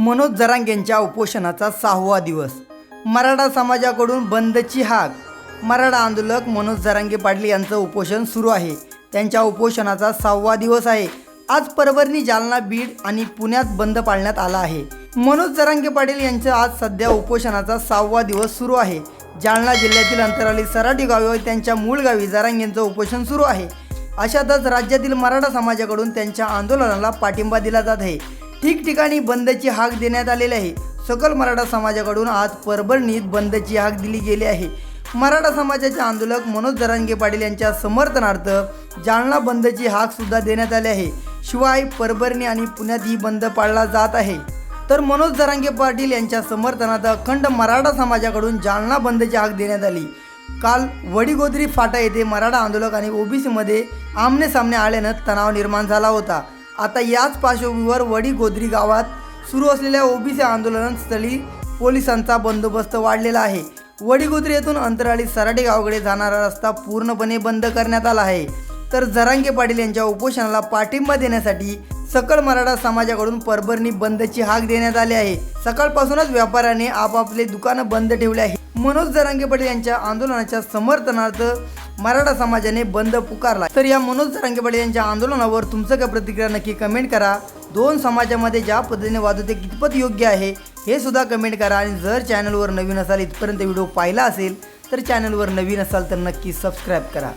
मनोज जरांगेंच्या उपोषणाचा सहावा दिवस. मराठा समाजाकडून बंदची हाक. मराठा आंदोलक मनोज जरांगे पाटील यांचं उपोषण सुरू आहे. त्यांच्या उपोषणाचा सहावा दिवस आहे. आज परभणी जालना बीड आणि पुण्यात बंद पाळण्यात आला आहे. मनोज जरांगे पाटील यांचं आज सध्या उपोषणाचा सहावा दिवस सुरू आहे. जालना जिल्ह्यातील अंतराळी सराटी गावी त्यांच्या मूळ गावी जरांगेंचं उपोषण सुरू आहे. अशातच राज्यातील मराठा समाजाकडून त्यांच्या आंदोलनाला पाठिंबा दिला जात आहे. ठिकठिकाणी बंदची हाक देण्यात आलेली आहे. सकल मराठा समाजाकडून आज परभणीत बंदची हाक दिली गेली आहे. मराठा समाजाचे आंदोलक मनोज जरांगे पाटील यांच्या समर्थनार्थ जालना बंदची हाकसुद्धा देण्यात आली आहे. शिवाय परभणी आणि पुण्यात ही बंद पाळला जात आहे. तर मनोज जरांगे पाटील यांच्या समर्थनार्थ अखंड मराठा समाजाकडून जालना बंदची हाक देण्यात आली. काल वडीगोद्री फाटा येथे मराठा आंदोलक आणि ओबीसीमध्ये आमने सामने आल्यानं तणाव निर्माण झाला होता. आता याच पार्श्वभूमीवर वडीगोद्री गावात सुरू असलेल्या ओबीसी आंदोलनस्थळी पोलिसांचा बंदोबस्त वाढलेला आहे. वडीगोदरी येथून अंतराळी सराटे गावाकडे जाणारा रस्ता पूर्णपणे बंद करण्यात आला आहे. तर जरांगे पाटील यांच्या उपोषणाला पाठिंबा देण्यासाठी सकल मराठा समाजाकडून परभरणी बंदची हाक देण्यात आली आहे. सकाळपासूनच व्यापाऱ्याने आपापले दुकानं बंद ठेवले आहे मनोज जरांगे पाटील यांच्या आंदोलनाच्या समर्थनार्थ मराठा समाजाने बंद पुकारला. तर या मनोज जरांगे यांच्या आंदोलनावर तुमचं काय प्रतिक्रिया नक्की कमेंट करा. दोन समाजामध्ये ज्या पद्धतीने वाद ते कितपत योग्य आहे हे सुद्धा कमेंट करा. आणि जर चॅनलवर नवीन असाल इथपर्यंत व्हिडिओ पाहिला असेल तर चॅनलवर नवीन असाल तर नक्की सबस्क्राईब करा.